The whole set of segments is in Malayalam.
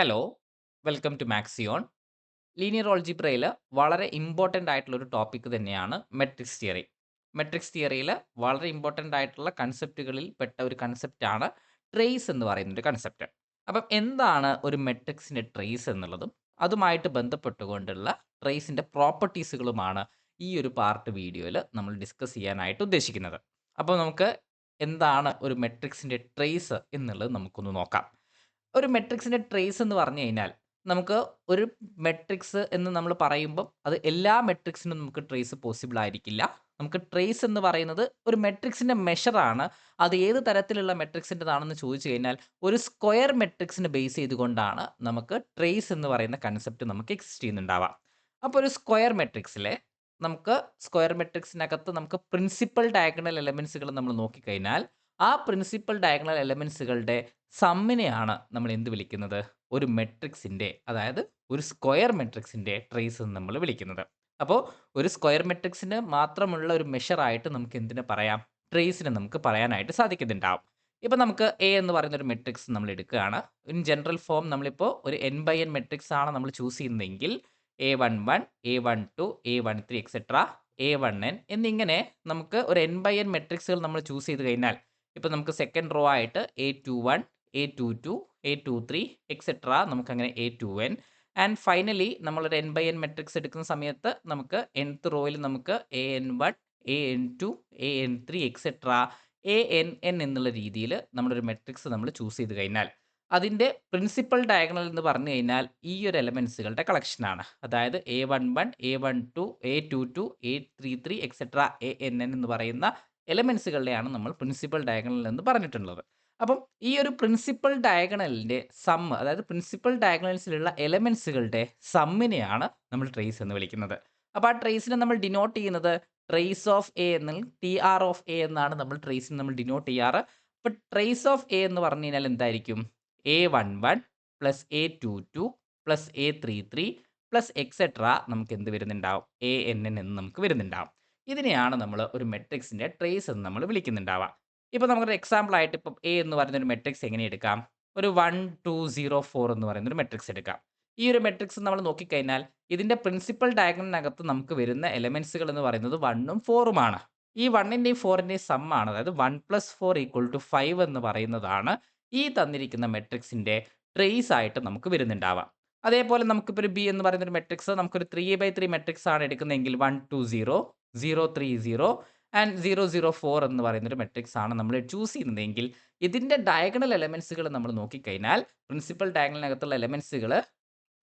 ഹലോ വെൽക്കം ടു മാക്സിയോൺ ലീനിയർ ഓൾജിബ്രയിൽ വളരെ ഇമ്പോർട്ടന്റ് ആയിട്ടുള്ള ഒരു ടോപ്പിക് തന്നെയാണ് മെട്രിക്സ് തിയറി മെട്രിക്സ് തിയറിയിൽ വളരെ ഇമ്പോർട്ടന്റ് ആയിട്ടുള്ള കൺസെപ്റ്റുകളിൽ പെട്ട ഒരു കൺസെപ്റ്റാണ് ട്രേസ് എന്ന് പറയുന്ന ഒരു കൺസെപ്റ്റ് അപ്പം എന്താണ് ഒരു മെട്രിക്സിന്റെ ട്രേസ് എന്നുള്ളതും അതുമായിട്ട് ബന്ധപ്പെട്ടുകൊണ്ടുള്ള ട്രേസിന്റെ പ്രോപ്പർട്ടീസുകളുമാണ് ഈ ഒരു പാർട്ട് വീഡിയോയിൽ നമ്മൾ ഡിസ്കസ് ചെയ്യാനായിട്ട് ഉദ്ദേശിക്കുന്നത്. അപ്പോൾ നമുക്ക് എന്താണ് ഒരു മെട്രിക്സിന്റെ ട്രേസ് എന്നുള്ളത് നമുക്കൊന്ന് നോക്കാം. ഒരു മെട്രിക്സിന്റെ ട്രേസ് എന്ന് പറഞ്ഞു കഴിഞ്ഞാൽ നമുക്ക് ഒരു മെട്രിക്സ് എന്ന് നമ്മൾ പറയുമ്പം അത് എല്ലാ മെട്രിക്സിനും നമുക്ക് ട്രേസ് പോസിബിൾ ആയിരിക്കില്ല. നമുക്ക് ട്രേസ് എന്ന് പറയുന്നത് ഒരു മെട്രിക്സിന്റെ മെഷറാണ് അത് ഏത് തരത്തിലുള്ള മെട്രിക്സിന്റെതാണെന്ന് ചോദിച്ചു കഴിഞ്ഞാൽ ഒരു സ്ക്വയർ മെട്രിക്സിന് ബേസ് ചെയ്തുകൊണ്ടാണ് നമുക്ക് ട്രേസ് എന്ന് പറയുന്ന കൺസെപ്റ്റ് നമുക്ക് എക്സിസ്റ്റ് ചെയ്യുന്നുണ്ടാവാം. അപ്പോൾ ഒരു സ്ക്വയർ മെട്രിക്സിലെ നമുക്ക് സ്ക്വയർ മെട്രിക്സിനകത്ത് നമുക്ക് പ്രിൻസിപ്പൽ ഡയഗണൽ എലമെൻസുകൾ നമ്മൾ നോക്കിക്കഴിഞ്ഞാൽ ആ പ്രിൻസിപ്പൽ ഡയഗണൽ എലമെൻസുകളുടെ സമ്മിനെയാണ് നമ്മൾ എന്ത് വിളിക്കുന്നത്? ഒരു മെട്രിക്സിന്റെ അതായത് ഒരു സ്ക്വയർ മെട്രിക്സിന്റെ ട്രേസ് എന്ന് നമ്മൾ വിളിക്കുന്നത്. അപ്പോൾ ഒരു സ്ക്വയർ മെട്രിക്സിന് മാത്രമുള്ള ഒരു മെഷറായിട്ട് നമുക്ക് എന്തിനെ പറയാം? ട്രേസിനെ നമുക്ക് പറയാനായിട്ട് സാധിക്കുന്നുണ്ടാവും. ഇപ്പോൾ നമുക്ക് എ എന്ന് പറയുന്ന ഒരു മെട്രിക്സ് നമ്മൾ എടുക്കുകയാണ്. ഇൻ ജനറൽ ഫോം നമ്മളിപ്പോൾ ഒരു എൻ ബൈ എൻ മെട്രിക്സ് ആണ് നമ്മൾ ചൂസ് ചെയ്യുന്നതെങ്കിൽ A one one A one two A one three et cetera A one N എന്നിങ്ങനെ നമുക്ക് ഒരു എൻ ബൈ എൻ മെട്രിക്സുകൾ നമ്മൾ ചൂസ് ചെയ്ത് കഴിഞ്ഞാൽ ഇപ്പോൾ നമുക്ക് സെക്കൻഡ് റോ ആയിട്ട് A two one A two two A two three et cetera നമുക്കങ്ങനെ A two N and finally നമ്മളൊരു എൻ ബൈ എൻ മെട്രിക്സ് എടുക്കുന്ന സമയത്ത് നമുക്ക് എൻത്ത് റോയിൽ നമുക്ക് A N one A N two A N three et cetera A N N എന്നുള്ള രീതിയിൽ നമ്മളൊരു മെട്രിക്സ് നമ്മൾ ചൂസ് ചെയ്ത് കഴിഞ്ഞാൽ അതിന്റെ പ്രിൻസിപ്പൽ ഡയഗണൽ എന്ന് പറഞ്ഞു കഴിഞ്ഞാൽ ഈ ഒരു എലമെൻസുകളുടെ കളക്ഷനാണ് അതായത് A one one A one two A two two A three three et cetera A N N എന്ന് പറയുന്ന എലമെൻസുകളുടെയാണ് നമ്മൾ പ്രിൻസിപ്പൽ ഡയഗണൽ എന്ന് പറഞ്ഞിട്ടുള്ളത്. അപ്പം ഈ ഒരു പ്രിൻസിപ്പൽ ഡയഗണലിന്റെ സമ്മ് അതായത് പ്രിൻസിപ്പൽ ഡയഗണൽസിലുള്ള എലമെൻസുകളുടെ സമ്മിനെയാണ് നമ്മൾ ട്രേസ് എന്ന് വിളിക്കുന്നത്. അപ്പോൾ ആ ട്രേസിനെ നമ്മൾ ഡിനോട്ട് ചെയ്യുന്നത് ട്രേസ് ഓഫ് എ എന്ന ടി ആർ ഓഫ് എ എന്നാണ് നമ്മൾ ട്രേസിന് നമ്മൾ ഡിനോട്ട് ചെയ്യാറ്. അപ്പോൾ ട്രേസ് ഓഫ് എ എന്ന് പറഞ്ഞു കഴിഞ്ഞാൽ എന്തായിരിക്കും? A one one plus A two two plus A three three plus et cetera നമുക്ക് എന്ത് വരുന്നുണ്ടാവും? എ എൻ എൻ എന്ന് നമുക്ക് വരുന്നുണ്ടാവും. ഇതിനെയാണ് നമ്മൾ ഒരു മെട്രിക്സിന്റെ ട്രേസ് എന്ന് നമ്മൾ വിളിക്കുന്നുണ്ടാവാം ഇപ്പോൾ നമുക്കൊരു എക്സാമ്പിൾ ആയിട്ട് ഇപ്പം എ എന്ന് പറയുന്ന ഒരു മെട്രിക്സ് എങ്ങനെ എടുക്കാം? ഒരു വൺ ടു സീറോ ഫോർ എന്ന് പറയുന്ന ഒരു മെട്രിക്സ് എടുക്കാം. ഈ ഒരു മെട്രിക്സ് നമ്മൾ നോക്കിക്കഴിഞ്ഞാൽ ഇതിന്റെ പ്രിൻസിപ്പൽ ഡയഗ്രാമിനകത്ത് നമുക്ക് വരുന്ന എലമെൻസുകൾ എന്ന് പറയുന്നത് വണ്ണും ഫോറുമാണ് ഈ വണ്ണിന്റെയും ഫോറിന്റെയും സമ്മാണ് അതായത് one plus four equal to five എന്ന് പറയുന്നതാണ് ഈ തന്നിരിക്കുന്ന മെട്രിക്സിന്റെ ട്രേസ് ആയിട്ട് നമുക്ക് വരുന്നുണ്ടാവാം അതേപോലെ നമുക്കിപ്പോൾ ഒരു ബി എന്ന് പറയുന്ന ഒരു മെട്രിക്സ് നമുക്കൊരു ത്രീ ബൈ ത്രീ മെട്രിക്സ് ആണ് എടുക്കുന്നതെങ്കിൽ one two zero zero three zero and zero zero four എന്ന് പറയുന്ന ഒരു മെട്രിക്സ് ആണ് നമ്മൾ ചൂസ് ചെയ്യുന്നതെങ്കിൽ ഇതിന്റെ ഡയഗണൽ എലമെൻസുകൾ നമ്മൾ നോക്കിക്കഴിഞ്ഞാൽ പ്രിൻസിപ്പൽ ഡയഗണലിനകത്തുള്ള എലമെൻസുകൾ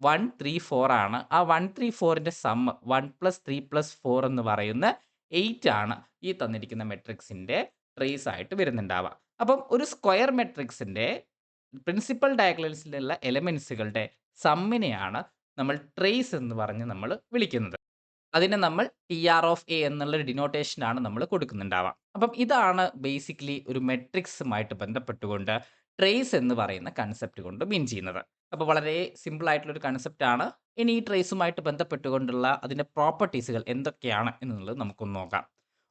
വൺ ത്രീ ഫോർ ആണ്. ആ വൺ ത്രീ ഫോറിന്റെ sum one plus three plus four എന്ന് പറയുന്ന എയ്റ്റ് ആണ് ഈ തന്നിരിക്കുന്ന മെട്രിക്സിന്റെ ട്രേസ് ആയിട്ട് വരുന്നുണ്ടാവുക. അപ്പം ഒരു സ്ക്വയർ മെട്രിക്സിന്റെ പ്രിൻസിപ്പൽ ഡയഗണൽസിലുള്ള എലമെൻസുകളുടെ സമ്മിനെയാണ് നമ്മൾ ട്രേസ് എന്ന് പറഞ്ഞ് നമ്മൾ വിളിക്കുന്നത്. അതിനെ നമ്മൾ ടി ആർ ഓഫ് എ എന്നുള്ള ഡിനോട്ടേഷനാണ് നമ്മൾ കൊടുക്കുന്നുണ്ടാവാം. അപ്പം ഇതാണ് ബേസിക്കലി ഒരു മെട്രിക്സുമായിട്ട് ബന്ധപ്പെട്ടുകൊണ്ട് ട്രേസ് എന്ന് പറയുന്ന കൺസെപ്റ്റ് കൊണ്ട് മീൻ ചെയ്യുന്നത്. അപ്പോൾ വളരെ സിമ്പിൾ ആയിട്ടുള്ള ഒരു കൺസെപ്റ്റാണ് ഇനി ഈ ട്രേസുമായിട്ട് ബന്ധപ്പെട്ടുകൊണ്ടുള്ള അതിന്റെ പ്രോപ്പർട്ടീസുകൾ എന്തൊക്കെയാണ് എന്നുള്ളത് നമുക്കൊന്ന് നോക്കാം.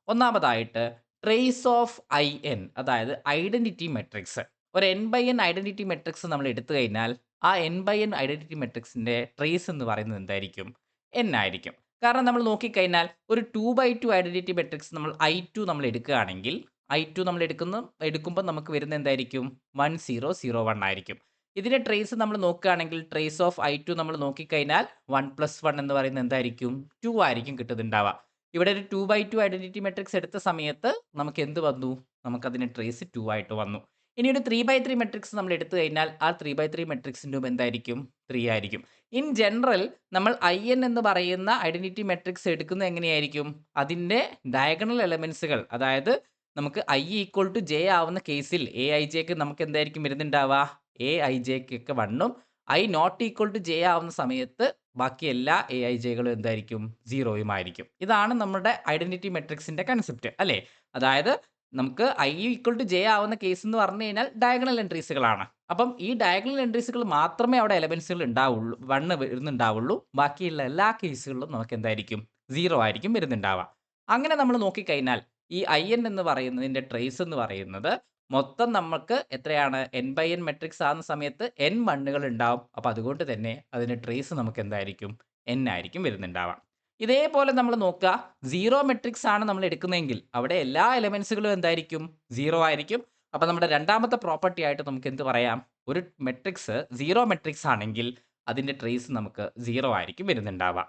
ഒന്നാമതായിട്ട് ട്രേസ് ഓഫ് ഐ എൻ അതായത് ഐഡന്റിറ്റി മെട്രിക്സ് ഒരു N by N identity matrix നമ്മൾ എടുത്തു കഴിഞ്ഞാൽ ആ എൻ ബൈ എൻ ഐഡന്റിറ്റി മെട്രിക്സിന്റെ ട്രേസ് എന്ന് പറയുന്നത് എന്തായിരിക്കും? എൻ ആയിരിക്കും. കാരണം നമ്മൾ നോക്കിക്കഴിഞ്ഞാൽ ഒരു two by two identity matrix നമ്മൾ ഐ ടു നമ്മൾ എടുക്കുകയാണെങ്കിൽ ഐ ടു നമ്മൾ എടുക്കുന്ന എടുക്കുമ്പോൾ നമുക്ക് വരുന്ന എന്തായിരിക്കും? വൺ സീറോ സീറോ വൺ ആയിരിക്കും. ഇതിന്റെ ട്രേസ് നമ്മൾ നോക്കുകയാണെങ്കിൽ ട്രേസ് ഓഫ് ഐ ടു നമ്മൾ നോക്കിക്കഴിഞ്ഞാൽ വൺ പ്ലസ് വൺ എന്ന് പറയുന്നത് എന്തായിരിക്കും? ടു ആയിരിക്കും കിട്ടുന്നുണ്ടാവുക. ഇവിടെ ഒരു two by two identity matrix എടുത്ത സമയത്ത് നമുക്ക് എന്ത് വന്നു? നമുക്കതിന് ട്രേസ് ടു ആയിട്ട് വന്നു. ഇനി ഒരു ത്രീ ബൈ ത്രീ മെട്രിക്സ് നമ്മൾ എടുത്തു കഴിഞ്ഞാൽ ആ ത്രീ ബൈ ത്രീ മെട്രിക്സിന്റെ എന്തായിരിക്കും? ത്രീ ആയിരിക്കും. ഇൻ ജനറൽ നമ്മൾ ഐ എൻ എന്ന് പറയുന്ന ഐഡന്റിറ്റി മെട്രിക്സ് എടുക്കുന്നത് എങ്ങനെയായിരിക്കും? അതിന്റെ ഡയഗണൽ എലമെൻസുകൾ അതായത് നമുക്ക് ഐ ഈക്വൾ ടു ജെ ആവുന്ന കേസിൽ എ ഐ ജെക്ക് നമുക്ക് എന്തായിരിക്കും വരുന്നുണ്ടാവുക? എ ഐ ജെക്കൊക്കെ വണ്ണും. I not equal to J ആവുന്ന സമയത്ത് ബാക്കി എല്ലാ എ ഐ ജെകളും എന്തായിരിക്കും? സീറോയും ആയിരിക്കും. ഇതാണ് നമ്മുടെ ഐഡന്റിറ്റി മെട്രിക്സിന്റെ കൺസെപ്റ്റ് അല്ലേ? അതായത് നമുക്ക് ഐ ഈക്വൽ ടു ജെ ആവുന്ന കേസ് എന്ന് പറഞ്ഞു കഴിഞ്ഞാൽ ഡയഗണൽ എൻട്രീസുകളാണ് അപ്പം ഈ ഡയഗണൽ എൻട്രീസുകൾ മാത്രമേ അവിടെ എലമെൻസുകൾ ഉണ്ടാവുള്ളൂ വണ്ണ് വരുന്നുണ്ടാവുള്ളൂ. ബാക്കിയുള്ള എല്ലാ കേസുകളിലും നമുക്ക് എന്തായിരിക്കും? സീറോ ആയിരിക്കും വരുന്നുണ്ടാവുക. അങ്ങനെ നമ്മൾ നോക്കിക്കഴിഞ്ഞാൽ ഈ ഐ എൻ എന്ന് പറയുന്നതിന്റെ ട്രേസ് എന്ന് പറയുന്നത് മൊത്തം നമുക്ക് എത്രയാണ്? എൻ ബൈ എൻ മെട്രിക്സ് ആകുന്ന സമയത്ത് എൻ മണ്ണുകൾ ഉണ്ടാവും. അപ്പോൾ അതുകൊണ്ട് തന്നെ അതിന്റെ ട്രേസ് നമുക്ക് എന്തായിരിക്കും? എൻ ആയിരിക്കും വരുന്നുണ്ടാവാം ഇതേപോലെ നമ്മൾ നോക്കുക. സീറോ മെട്രിക്സ് ആണ് നമ്മൾ എടുക്കുന്നതെങ്കിൽ അവിടെ എല്ലാ എലമെൻസുകളും എന്തായിരിക്കും? സീറോ ആയിരിക്കും. അപ്പോൾ നമ്മുടെ രണ്ടാമത്തെ പ്രോപ്പർട്ടി ആയിട്ട് നമുക്ക് എന്ത് പറയാം? ഒരു മെട്രിക്സ് സീറോ മെട്രിക്സ് ആണെങ്കിൽ അതിന്റെ ട്രേസ് നമുക്ക് സീറോ ആയിരിക്കും വരുന്നുണ്ടാവാം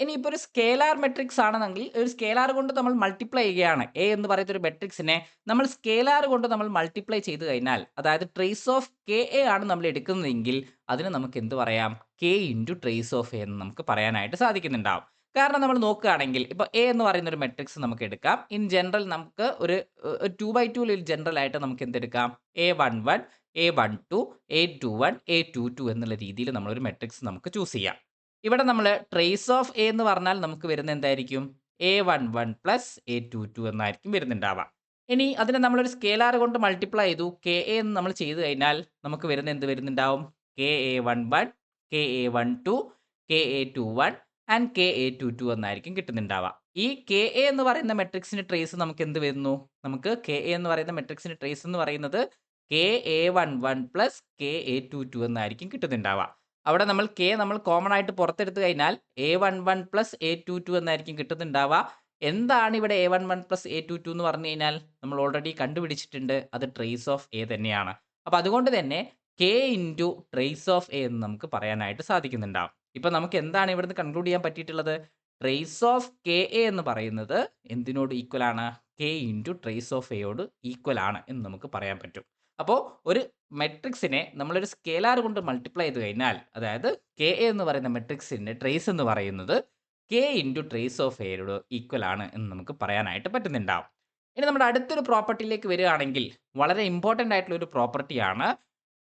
ഇനി ഇപ്പോൾ ഒരു സ്കേലാർ മെട്രിക്സ് ആണെന്നെങ്കിൽ ഒരു സ്കേലാർ കൊണ്ട് നമ്മൾ മൾട്ടിപ്ലൈ ചെയ്യുകയാണ്. എ എന്ന് പറയുന്ന ഒരു മെട്രിക്സിനെ നമ്മൾ സ്കേലാർ കൊണ്ട് നമ്മൾ മൾട്ടിപ്ലൈ ചെയ്ത് കഴിഞ്ഞാൽ അതായത് ട്രേസ് ഓഫ് കെ എ ആണ് നമ്മൾ എടുക്കുന്നതെങ്കിൽ അതിന് നമുക്ക് എന്ത് പറയാം? K into trace of A എന്ന് നമുക്ക് പറയാനായിട്ട് സാധിക്കുന്നുണ്ടാവും. കാരണം നമ്മൾ നോക്കുകയാണെങ്കിൽ ഇപ്പോൾ എ എന്ന് പറയുന്ന ഒരു മെട്രിക്സ് നമുക്ക് എടുക്കാം. ഇൻ ജനറൽ നമുക്ക് ഒരു ടു ബൈ ടു ജനറൽ ആയിട്ട് നമുക്ക് എന്തെടുക്കാം? A one one A one two A two one A two two എന്നുള്ള രീതിയിൽ നമ്മളൊരു മെട്രിക്സ് നമുക്ക് ചൂസ് ചെയ്യാം. ഇവിടെ നമ്മൾ ട്രേസ് ഓഫ് എ എന്ന് പറഞ്ഞാൽ നമുക്ക് വരുന്ന എന്തായിരിക്കും? A one one plus A two two എന്നായിരിക്കും വരുന്നുണ്ടാവാം. ഇനി അതിനെ നമ്മളൊരു സ്കേലാർ കൊണ്ട് മൾട്ടിപ്ലൈ ചെയ്തു. കെ എ എന്ന് നമ്മൾ ചെയ്തു കഴിഞ്ഞാൽ നമുക്ക് വരുന്ന എന്ത് വരുന്നുണ്ടാവും? K A one one K A one two K A two one and K A two two എന്നായിരിക്കും കിട്ടുന്നുണ്ടാവുക. ഈ കെ എ എന്ന് പറയുന്ന മെട്രിക്സിന് ട്രേസ് നമുക്ക് എന്ത് വരുന്നു? നമുക്ക് കെ എ എന്ന് പറയുന്ന മെട്രിക്സിന് ട്രേസ് എന്ന് പറയുന്നത് K A one one plus K A two two എന്നായിരിക്കും കിട്ടുന്നുണ്ടാവുക. അവിടെ നമ്മൾ കെ നമ്മൾ കോമൺ ആയിട്ട് പുറത്തെടുത്തു കഴിഞ്ഞാൽ A one one plus A two two എന്നായിരിക്കും കിട്ടുന്നുണ്ടാവുക. എന്താണ് ഇവിടെ A one one plus A two two എന്ന് പറഞ്ഞു കഴിഞ്ഞാൽ? നമ്മൾ ഓൾറെഡി കണ്ടുപിടിച്ചിട്ടുണ്ട്. അത് ട്രേസ് ഓഫ് എ തന്നെയാണ്. അപ്പോൾ അതുകൊണ്ട് തന്നെ K into trace of A എന്ന് നമുക്ക് പറയാനായിട്ട് സാധിക്കുന്നുണ്ടാവും. ഇപ്പം നമുക്ക് എന്താണ് ഇവിടുന്ന് കൺക്ലൂഡ് ചെയ്യാൻ പറ്റിയിട്ടുള്ളത്? ട്രേസ് ഓഫ് കെ എ എന്ന് പറയുന്നത് എന്തിനോട് ഈക്വൽ ആണ്? കെ ഇന്റു ട്രേസ് ഓഫ് എയോട് ഈക്വൽ ആണ് എന്ന് നമുക്ക് പറയാൻ പറ്റും. അപ്പോൾ ഒരു മെട്രിക്സിനെ നമ്മളൊരു സ്കേലാർ കൊണ്ട് മൾട്ടിപ്ലൈ ചെയ്ത് കഴിഞ്ഞാൽ അതായത് കെ എ എന്ന് പറയുന്ന മെട്രിക്സിന്റെ ട്രേസ് എന്ന് പറയുന്നത് കെ ഇന്റു ട്രേസ് ഓഫ് എയോട് ഈക്വൽ ആണ് എന്ന് നമുക്ക് പറയാനായിട്ട് പറ്റുന്നുണ്ടാവും. ഇനി നമ്മുടെ അടുത്തൊരു പ്രോപ്പർട്ടിയിലേക്ക് വരികയാണെങ്കിൽ വളരെ ഇമ്പോർട്ടന്റ് ആയിട്ടുള്ള ഒരു പ്രോപ്പർട്ടിയാണ്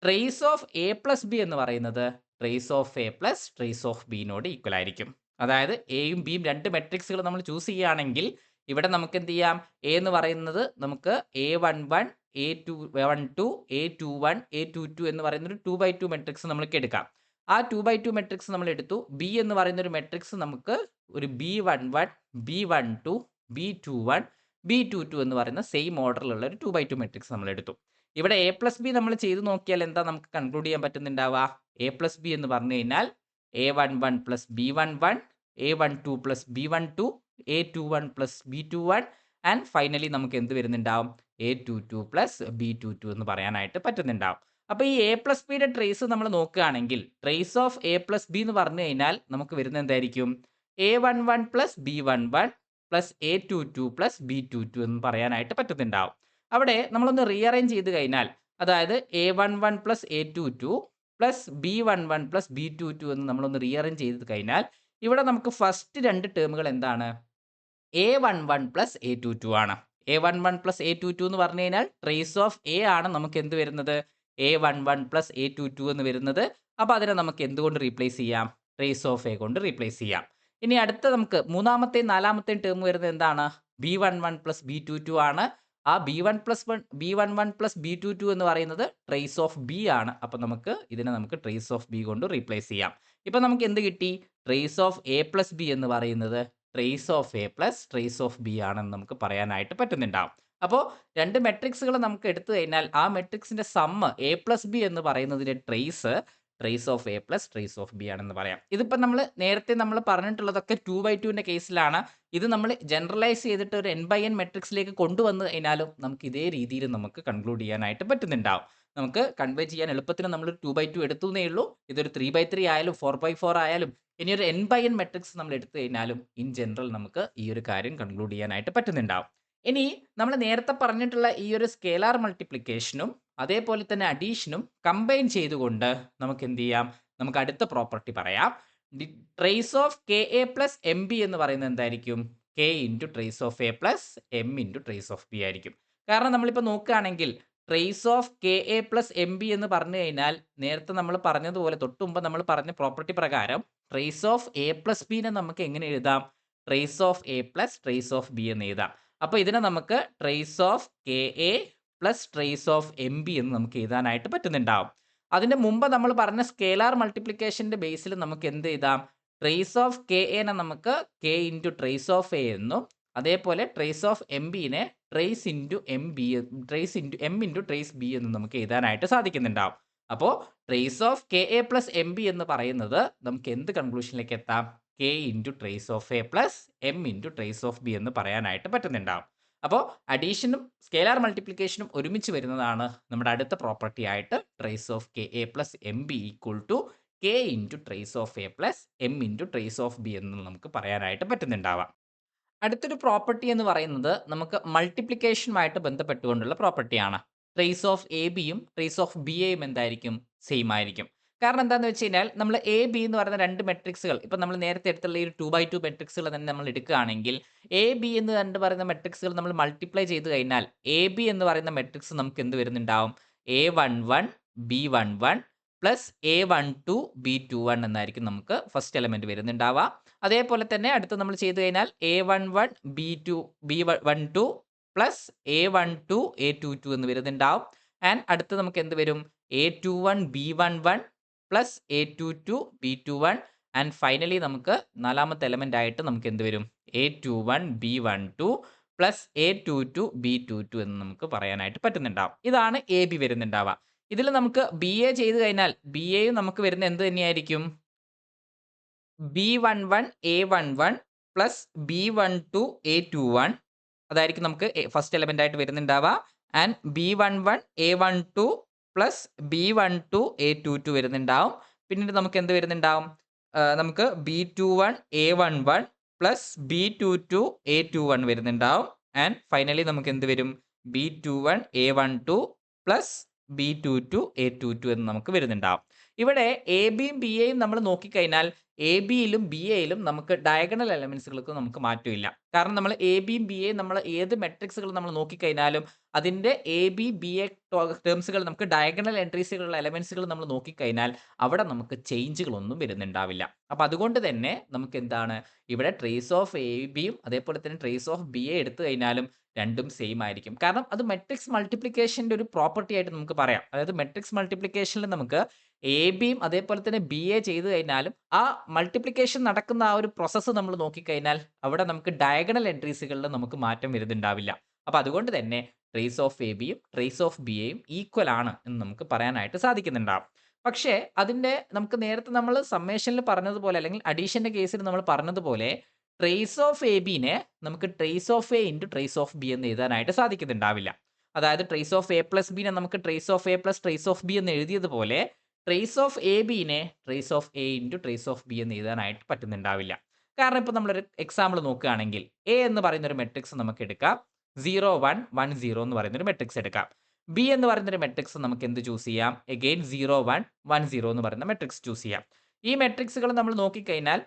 trace of A plus B എന്ന് പറയുന്നത്. Trace of A plus trace of ബിനോട് equal ആയിരിക്കും. അതായത് എയും ബിയും രണ്ട് മെട്രിക്സുകൾ നമ്മൾ ചൂസ് ചെയ്യുകയാണെങ്കിൽ ഇവിടെ നമുക്ക് എന്ത് ചെയ്യാം? എ എന്ന് പറയുന്നത് നമുക്ക് A one one A two one two A two one A two two എന്ന് പറയുന്ന ഒരു ടു ബൈ ടു മെട്രിക്സ് നമ്മൾക്ക് എടുക്കാം. ആ ടു ബൈ ടു മെട്രിക്സ് നമ്മൾ എടുത്തു. ബി എന്ന് പറയുന്ന ഒരു മെട്രിക്സ് നമുക്ക് ഒരു B one one B one two B two one B two two എന്ന് പറയുന്ന സെയിം ഓർഡറിലുള്ള ഒരു ടു ബൈ ടു മെട്രിക്സ് നമ്മൾ എടുത്തു. ഇവിടെ എ പ്ലസ് ബി നമ്മൾ ചെയ്ത് നോക്കിയാൽ എന്താ നമുക്ക് കൺക്ലൂഡ് ചെയ്യാൻ പറ്റുന്നുണ്ടാവുക? എ പ്ലസ് ബി എന്ന് പറഞ്ഞു കഴിഞ്ഞാൽ A one one plus B one one A one two plus B one two A two one plus B two one and finally നമുക്ക് എന്ത് വരുന്നുണ്ടാവും? A two two plus B two two എന്ന് പറയാനായിട്ട് പറ്റുന്നുണ്ടാവും. അപ്പോൾ ഈ എ പ്ലസ് ബിയുടെ ട്രേസ് നമ്മൾ നോക്കുകയാണെങ്കിൽ trace of A plus B എന്ന് പറഞ്ഞു കഴിഞ്ഞാൽ നമുക്ക് വരുന്ന എന്തായിരിക്കും? A one one plus B one one plus A two two plus B two two എന്ന് പറയാനായിട്ട് പറ്റുന്നുണ്ടാവും. അവിടെ നമ്മളൊന്ന് റീഅറേഞ്ച് ചെയ്ത് കഴിഞ്ഞാൽ അതായത് A one one plus A two two plus B one one plus B two two എന്ന് നമ്മളൊന്ന് റീഅറേഞ്ച് ചെയ്ത് കഴിഞ്ഞാൽ ഇവിടെ നമുക്ക് ഫസ്റ്റ് രണ്ട് ടേമുകൾ എന്താണ്? A one one plus A two two ആണ്. A one one plus A two two എന്ന് പറഞ്ഞു കഴിഞ്ഞാൽ ട്രേസ് ഓഫ് എ ആണ് നമുക്ക് എന്ത് വരുന്നത്? A one one plus A two two എന്ന് വരുന്നത്. അപ്പോൾ അതിനെ നമുക്ക് എന്തുകൊണ്ട് റീപ്ലേസ് ചെയ്യാം? ട്രേസ് ഓഫ് എ കൊണ്ട് റീപ്ലേസ് ചെയ്യാം. ഇനി അടുത്ത നമുക്ക് മൂന്നാമത്തെയും നാലാമത്തെയും ടേം വരുന്നത് എന്താണ്? B one one plus B two two ആണ്. ആ B one plus one B one one plus B two two എന്ന് പറയുന്നത് ട്രേസ് ഓഫ് ബി ആണ്. അപ്പോൾ നമുക്ക് ഇതിനെ നമുക്ക് ട്രേസ് ഓഫ് ബി കൊണ്ട് റീപ്ലേസ് ചെയ്യാം. ഇപ്പം നമുക്ക് എന്ത് കിട്ടി? Trace of A plus B എന്ന് പറയുന്നത് trace of A plus trace of B ആണെന്ന് നമുക്ക് പറയാനായിട്ട് പറ്റുന്നുണ്ടാവും. അപ്പോൾ രണ്ട് മെട്രിക്സുകൾ നമുക്ക് എടുത്തു കഴിഞ്ഞാൽ ആ മെട്രിക്സിന്റെ സമ്മ് എ പ്ലസ് ബി എന്ന് പറയുന്നതിന്റെ trace trace of A plus trace of B ആണെന്ന് പറയാം. ഇതിപ്പോൾ നമ്മൾ നേരത്തെ നമ്മൾ പറഞ്ഞിട്ടുള്ളതൊക്കെ ടു ബൈ ടുവിന്റെ കേസിലാണ് ഇത് നമ്മൾ ജനറലൈസ് ചെയ്തിട്ട് ഒരു എൻ ബൈ എൻ മെട്രിക്സിലേക്ക് കൊണ്ടുവന്നു കഴിഞ്ഞാലും നമുക്ക് ഇതേ രീതിയിൽ നമുക്ക് കൺക്ലൂഡ് ചെയ്യാനായിട്ട് പറ്റുന്നുണ്ടാവും. നമുക്ക് കൺവേ ചെയ്യാൻ എളുപ്പത്തിന് നമ്മൾ ടു ബൈ ടു എടുത്തു എന്നേ ഉള്ളൂ. ഇതൊരു ത്രീ ബൈ ത്രീ ആയാലും ഫോർ ബൈ ഫോർ ആയാലും ഇനി ഒരു എൻ ബൈ എൻ മെട്രിക്സ് നമ്മൾ എടുത്തു കഴിഞ്ഞാലും ഇൻ ജനറൽ നമുക്ക് ഈ ഒരു കാര്യം കൺക്ലൂഡ് ചെയ്യാനായിട്ട് പറ്റുന്നുണ്ടാവും. ഇനി നമ്മൾ നേരത്തെ പറഞ്ഞിട്ടുള്ള ഈ ഒരു സ്കേലാർ മൾട്ടിപ്ലിക്കേഷനും അതേപോലെ തന്നെ അഡീഷനും കമ്പൈൻ ചെയ്തുകൊണ്ട് നമുക്ക് എന്ത് ചെയ്യാം നമുക്ക് അടുത്ത പ്രോപ്പർട്ടി പറയാം. Trace of K A plus M B എന്ന് പറയുന്നത് എന്തായിരിക്കും? K into trace of A plus M into trace of B ആയിരിക്കും. കാരണം നമ്മളിപ്പോൾ നോക്കുകയാണെങ്കിൽ trace of K A plus M B എന്ന് പറഞ്ഞു കഴിഞ്ഞാൽ നേരത്തെ നമ്മൾ പറഞ്ഞതുപോലെ തൊട്ട് മുമ്പ് നമ്മൾ പറഞ്ഞ പ്രോപ്പർട്ടി പ്രകാരം ട്രേസ് ഓഫ് എ പ്ലസ് ബിനെ നമുക്ക് എങ്ങനെ എഴുതാം? Trace of A plus trace of B എന്ന് എഴുതാം. അപ്പോൾ ഇതിനെ നമുക്ക് trace of K A plus trace of M B എന്ന് നമുക്ക് എഴുതാനായിട്ട് പറ്റുന്നുണ്ടാവും. അതിന്റെ മുമ്പ് നമ്മൾ പറഞ്ഞ സ്കേലാർ മൾട്ടിപ്ലിക്കേഷന്റെ ബേസിൽ നമുക്ക് എന്ത് എഴുതാം? ട്രേസ് ഓഫ് കെ എനെ നമുക്ക് K into trace of A എന്നും അതേപോലെ trace of M ബിനെ trace into M B trace into M into trace B എന്ന് നമുക്ക് എഴുതാനായിട്ട് സാധിക്കുന്നുണ്ടാവും. അപ്പോൾ trace of K A plus M B എന്ന് പറയുന്നത് നമുക്ക് എന്ത് കൺക്ലൂഷനിലേക്ക് എത്താം? K into trace of A plus M into trace of B എന്ന് പറയാനായിട്ട് പറ്റുന്നുണ്ടാവും. അപ്പോൾ അഡീഷനും സ്കേലാർ മൾട്ടിപ്ലിക്കേഷനും ഒരുമിച്ച് വരുന്നതാണ് നമ്മുടെ അടുത്ത പ്രോപ്പർട്ടി ആയിട്ട് trace of K A plus M B equal to K into trace of A plus M into trace of B എന്ന് നമുക്ക് പറയാനായിട്ട് പറ്റുന്നുണ്ടാവാം. അടുത്തൊരു പ്രോപ്പർട്ടി എന്ന് പറയുന്നത് നമുക്ക് മൾട്ടിപ്ലിക്കേഷനുമായിട്ട് ബന്ധപ്പെട്ടുകൊണ്ടുള്ള പ്രോപ്പർട്ടിയാണ് ട്രേസ് ഓഫ് എ ബിയും ട്രേസ് ഓഫ് ബി എയും എന്തായിരിക്കും? സെയിം ആയിരിക്കും. കാരണം എന്താണെന്ന് വെച്ച് കഴിഞ്ഞാൽ നമ്മൾ എ ബി എന്ന് പറയുന്ന രണ്ട് മെട്രിക്സുകൾ ഇപ്പം നമ്മൾ നേരത്തെ എടുത്തുള്ള ഈ ടു ബൈ ടു മെട്രിക്സുകൾ തന്നെ നമ്മൾ എടുക്കുകയാണെങ്കിൽ എ ബി എന്ന് രണ്ട് പറയുന്ന മെട്രിക്സുകൾ നമ്മൾ മൾട്ടിപ്ലൈ ചെയ്ത് കഴിഞ്ഞാൽ എ ബി എന്ന് പറയുന്ന മെട്രിക്സ് നമുക്ക് എന്ത് വരുന്നുണ്ടാവും? A one one B one one plus A one two B two one എന്നായിരിക്കും നമുക്ക് ഫസ്റ്റ് എലമെന്റ് വരുന്നുണ്ടാവുക. അതേപോലെ തന്നെ അടുത്ത് നമ്മൾ ചെയ്ത് കഴിഞ്ഞാൽ A one one B two B one two plus A one two A two two എന്ന് വരുന്നുണ്ടാവും. ആൻഡ് അടുത്ത് നമുക്ക് എന്ത് വരും? A two one B one one plus A two two B two one and finally നമുക്ക് നാലാമത്തെ എലമെന്റ് ആയിട്ട് നമുക്ക് എന്ത് വരും? A two one B one two plus A two two B two two എന്ന് നമുക്ക് പറയാനായിട്ട് പറ്റുന്നുണ്ടാവും. ഇതാണ് എ ബി വരുന്നുണ്ടാവുക. ഇതിൽ നമുക്ക് ബി എ ചെയ്ത് കഴിഞ്ഞാൽ ബി എയും നമുക്ക് വരുന്ന എന്ത് തന്നെയായിരിക്കും? B one one A one one plus B one two A two one അതായിരിക്കും നമുക്ക് ഫസ്റ്റ് എലമെന്റ് ആയിട്ട് വരുന്നുണ്ടാവുക. And B one one A one two plus B one two A two two വരുന്നുണ്ടാവും. പിന്നീട് നമുക്ക് എന്ത് വരുന്നുണ്ടാവും? നമുക്ക് B two one A one one plus B two two A two one വരുന്നുണ്ടാവും. And finally നമുക്ക് എന്ത് വരും? B two one A one two plus B two two A two two എന്ന് നമുക്ക് വരുന്നുണ്ടാവും. ഇവിടെ എ ബിയും ബി എയും നമ്മൾ നോക്കിക്കഴിഞ്ഞാൽ എ ബിയിലും ബി എയിലും നമുക്ക് ഡയഗണൽ എലമെൻസുകൾക്ക് നമുക്ക് മാറ്റമില്ല. കാരണം നമ്മൾ എ ബിയും ബി എയും നമ്മൾ ഏത് മെട്രിക്സുകൾ നമ്മൾ നോക്കിക്കഴിഞ്ഞാലും അതിന്റെ എ ബി ബി എ ടേംസുകൾ നമുക്ക് ഡയഗണൽ എൻട്രീസുകളുള്ള എലമെൻസുകൾ നമ്മൾ നോക്കിക്കഴിഞ്ഞാൽ അവിടെ നമുക്ക് ചേഞ്ചുകളൊന്നും വരുന്നുണ്ടാവില്ല. അപ്പം അതുകൊണ്ട് തന്നെ നമുക്ക് എന്താണ്? ഇവിടെ ട്രേസ് ഓഫ് എ ബിയും അതേപോലെ തന്നെ ട്രേസ് ഓഫ് ബി എ എടുത്തു കഴിഞ്ഞാലും രണ്ടും സെയിം ആയിരിക്കും. കാരണം അത് മെട്രിക്സ് മൾട്ടിപ്ലിക്കേഷന്റെ ഒരു പ്രോപ്പർട്ടി ആയിട്ട് നമുക്ക് പറയാം. അതായത് മെട്രിക്സ് മൾട്ടിപ്ലിക്കേഷനിൽ നമുക്ക് എ ബിയും അതേപോലെ തന്നെ ബി എ ചെയ്ത് കഴിഞ്ഞാലും ആ മൾട്ടിപ്ലിക്കേഷൻ നടക്കുന്ന ആ ഒരു പ്രോസസ്സ് നമ്മൾ നോക്കിക്കഴിഞ്ഞാൽ അവിടെ നമുക്ക് ഡയഗണൽ എൻട്രീസുകളിൽ നമുക്ക് മാറ്റം വരുന്നുണ്ടാവില്ല. അപ്പോൾ അതുകൊണ്ട് തന്നെ ട്രേസ് ഓഫ് എ ബിയും ട്രേസ് ഓഫ് ബി എയും ഈക്വൽ ആണ് എന്ന് നമുക്ക് പറയാനായിട്ട് സാധിക്കുന്നുണ്ടാവും. പക്ഷേ അതിന്റെ നമുക്ക് നേരത്തെ നമ്മൾ സമ്മേഷനിൽ പറഞ്ഞതുപോലെ അല്ലെങ്കിൽ അഡീഷന്റെ കേസിൽ നമ്മൾ പറഞ്ഞതുപോലെ ട്രേസ് ഓഫ് എ ബിനെ നമുക്ക് trace of A into trace of B എന്ന് എഴുതാനായിട്ട് സാധിക്കുന്നുണ്ടാവില്ല. അതായത് ട്രേസ് ഓഫ് എ പ്ലസ് ബിനെ നമുക്ക് trace of A plus trace of B എന്ന് എഴുതിയതുപോലെ trace of A ബിനെ trace of A into trace of B എന്ന് എഴുതാനായിട്ട് പറ്റുന്നുണ്ടാവില്ല. കാരണം ഇപ്പോൾ നമ്മളൊരു എക്സാമ്പിൾ നോക്കുകയാണെങ്കിൽ എ എന്ന് പറയുന്ന ഒരു മെട്രിക്സ് നമുക്ക് എടുക്കാം. സീറോ വൺ വൺ സീറോ എന്ന് പറയുന്ന ഒരു മെട്രിക്സ് എടുക്കാം. ബി എന്ന് പറയുന്ന ഒരു മെട്രിക്സ് നമുക്ക് എന്ത് ചൂസ് ചെയ്യാം? Again zero one one zero എന്ന് പറയുന്ന മെട്രിക്സ് ചൂസ് ചെയ്യാം. ഈ മെട്രിക്സുകൾ നമ്മൾ നോക്കിക്കഴിഞ്ഞാൽ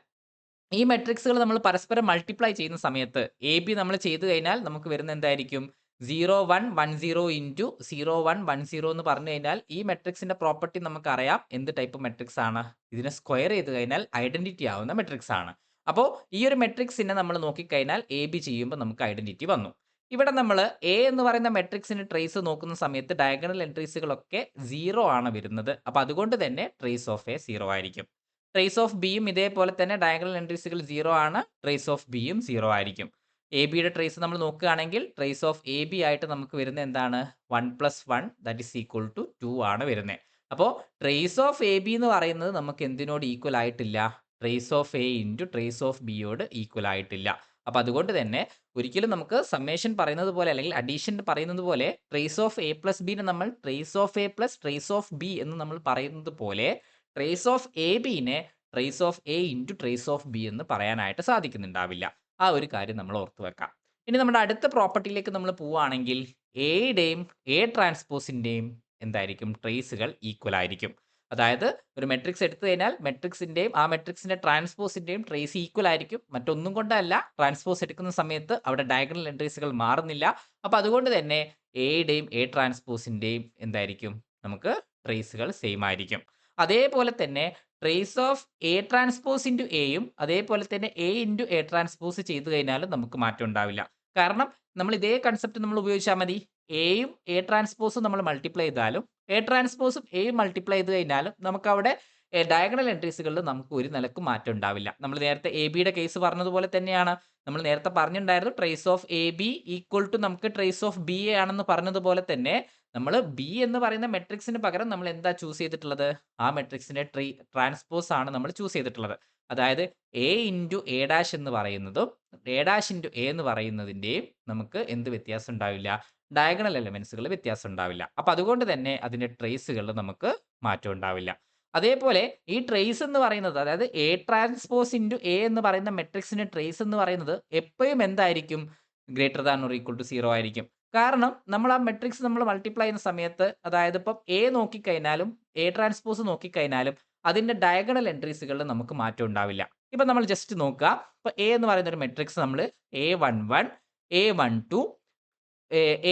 ഈ മെട്രിക്സുകൾ നമ്മൾ പരസ്പരം മൾട്ടിപ്ലൈ ചെയ്യുന്ന സമയത്ത് എ ബി നമ്മൾ ചെയ്തു കഴിഞ്ഞാൽ നമുക്ക് വരുന്ന എന്തായിരിക്കും? Zero one one zero into zero one one zero എന്ന് പറഞ്ഞു കഴിഞ്ഞാൽ ഈ മെട്രിക്സിന്റെ പ്രോപ്പർട്ടി നമുക്കറിയാം എന്ത് ടൈപ്പ് മെട്രിക്സ് ആണ്. ഇതിനെ സ്ക്വയർ ചെയ്ത് കഴിഞ്ഞാൽ ഐഡന്റിറ്റി ആവുന്ന മെട്രിക്സ് ആണ്. അപ്പോൾ ഈ ഒരു മെട്രിക്സിനെ നമ്മൾ നോക്കിക്കഴിഞ്ഞാൽ എ ബി ചെയ്യുമ്പോൾ നമുക്ക് ഐഡന്റിറ്റി വന്നു. ഇവിടെ നമ്മൾ എ എന്ന് പറയുന്ന മെട്രിക്സിന് ട്രേസ് നോക്കുന്ന സമയത്ത് ഡയഗണൽ എൻട്രീസുകളൊക്കെ സീറോ ആണ് വരുന്നത്. അപ്പോൾ അതുകൊണ്ട് തന്നെ ട്രേസ് ഓഫ് എ സീറോ ആയിരിക്കും. ട്രേസ് ഓഫ് ബിയും ഇതേപോലെ തന്നെ ഡയഗണൽ എൻട്രീസുകൾ സീറോ ആണ്. ട്രേസ് ഓഫ് ബിയും സീറോ ആയിരിക്കും. എ ബിയുടെ ട്രേസ് നമ്മൾ നോക്കുകയാണെങ്കിൽ ട്രേസ് ഓഫ് എ ബി ആയിട്ട് നമുക്ക് വരുന്ന എന്താണ്? One plus one that is equal to two ആണ് വരുന്നത്. അപ്പോൾ ട്രേസ് ഓഫ് എ ബി എന്ന് പറയുന്നത് നമുക്ക് എന്തിനോട് ഈക്വൽ ആയിട്ടില്ല? Trace of A into trace of ബിയോട് equal ആയിട്ടില്ല. അപ്പം അതുകൊണ്ട് തന്നെ ഒരിക്കലും നമുക്ക് സമ്മേഷൻ പറയുന്നത് പോലെ അല്ലെങ്കിൽ അഡീഷൻ പറയുന്നത് പോലെ ട്രേസ് ഓഫ് എ പ്ലസ് ബിനെ നമ്മൾ trace of A plus trace of B എന്ന് നമ്മൾ പറയുന്നത് പോലെ trace of A ബിനെ trace of A into trace of B എന്ന് പറയാനായിട്ട് സാധിക്കുന്നുണ്ടാവില്ല. ആ ഒരു കാര്യം നമ്മൾ ഓർത്തു വെക്കാം. ഇനി നമ്മുടെ അടുത്ത പ്രോപ്പർട്ടിയിലേക്ക് നമ്മൾ പോവുകയാണെങ്കിൽ എയുടെയും എ ട്രാൻസ്പോസിന്റെയും എന്തായിരിക്കും? ട്രേസുകൾ ഈക്വൽ ആയിരിക്കും. അതായത് ഒരു മെട്രിക്സ് എടുത്തു കഴിഞ്ഞാൽ മെട്രിക്സിന്റെയും ആ മെട്രിക്സിന്റെ ട്രാൻസ്പോസിന്റെയും ട്രേസ് ഈക്വൽ ആയിരിക്കും. മറ്റൊന്നും കൊണ്ടല്ല. ട്രാൻസ്പോസ് എടുക്കുന്ന സമയത്ത് അവിടെ ഡയഗണൽ എൻട്രീസുകൾ മാറുന്നില്ല. അപ്പോൾ അതുകൊണ്ട് തന്നെ എയുടെയും എ ട്രാൻസ്പോസിന്റെയും എന്തായിരിക്കും? നമുക്ക് ട്രേസുകൾ സെയിം ആയിരിക്കും. അതേപോലെ തന്നെ trace of A transpose into എയും അതേപോലെ തന്നെ എ ഇന്റു എ ട്രാൻസ്പോസ് ചെയ്തു കഴിഞ്ഞാലും നമുക്ക് മാറ്റം ഉണ്ടാവില്ല. കാരണം നമ്മൾ ഇതേ കൺസെപ്റ്റ് നമ്മൾ ഉപയോഗിച്ചാൽ മതി. എയും എ ട്രാൻസ്പോസും നമ്മൾ മൾട്ടിപ്ലൈ ചെയ്താലും എ ട്രാൻസ്പോസും എയും മൾട്ടിപ്ലൈ ചെയ്ത് കഴിഞ്ഞാലും നമുക്ക് അവിടെ ഡയഗണൽ എൻട്രീസുകളിൽ നമുക്ക് ഒരു നിലക്കും മാറ്റം ഉണ്ടാവില്ല. നമ്മൾ നേരത്തെ എ ബിയുടെ കേസ് പറഞ്ഞതുപോലെ തന്നെയാണ്. നമ്മൾ നേരത്തെ പറഞ്ഞിട്ടുണ്ടായിരുന്നു trace of A B equal to നമുക്ക് ട്രേസ് ഓഫ് ബി എ ആണെന്ന് പറഞ്ഞതുപോലെ തന്നെ നമ്മൾ ബി എന്ന് പറയുന്ന മെട്രിക്സിന് പകരം നമ്മൾ എന്താ ചൂസ് ചെയ്തിട്ടുള്ളത്? ആ മെട്രിക്സിന്റെ ട്രീ ട്രാൻസ്പോസ് ആണ് നമ്മൾ ചൂസ് ചെയ്തിട്ടുള്ളത്. അതായത് എ ഇന്റു എ ഡാഷ് എന്ന് പറയുന്നതും എ ഡാഷ് ഇന്റു എ എന്ന് പറയുന്നതിന്റെയും നമുക്ക് എന്ത് വ്യത്യാസം ഉണ്ടാവില്ല? ഡയഗണൽ എലമെൻസുകളിൽ വ്യത്യാസം ഉണ്ടാവില്ല. അപ്പം അതുകൊണ്ട് തന്നെ അതിന്റെ ട്രേസുകളിൽ നമുക്ക് മാറ്റം ഉണ്ടാവില്ല. അതേപോലെ ഈ ട്രേസ് എന്ന് പറയുന്നത് അതായത് എ ട്രാൻസ്പോസ് ഇന്റു എ എന്ന് പറയുന്ന മെട്രിക്സിന്റെ ട്രേസ് എന്ന് പറയുന്നത് എപ്പോഴും എന്തായിരിക്കും? Greater than or equal to zero ആയിരിക്കും. കാരണം നമ്മൾ ആ മെട്രിക്സ് നമ്മൾ മൾട്ടിപ്ലൈ ചെയ്യുന്ന സമയത്ത് അതായത് ഇപ്പം എ നോക്കിക്കഴിഞ്ഞാലും എ ട്രാൻസ്പോസ് നോക്കിക്കഴിഞ്ഞാലും അതിന്റെ ഡയഗണൽ എൻട്രീസുകളിൽ നമുക്ക് മാറ്റം ഉണ്ടാവില്ല. ഇപ്പം നമ്മൾ ജസ്റ്റ് നോക്കുക. ഇപ്പം എ എന്ന് പറയുന്ന ഒരു മെട്രിക്സ് നമ്മൾ A one one A one two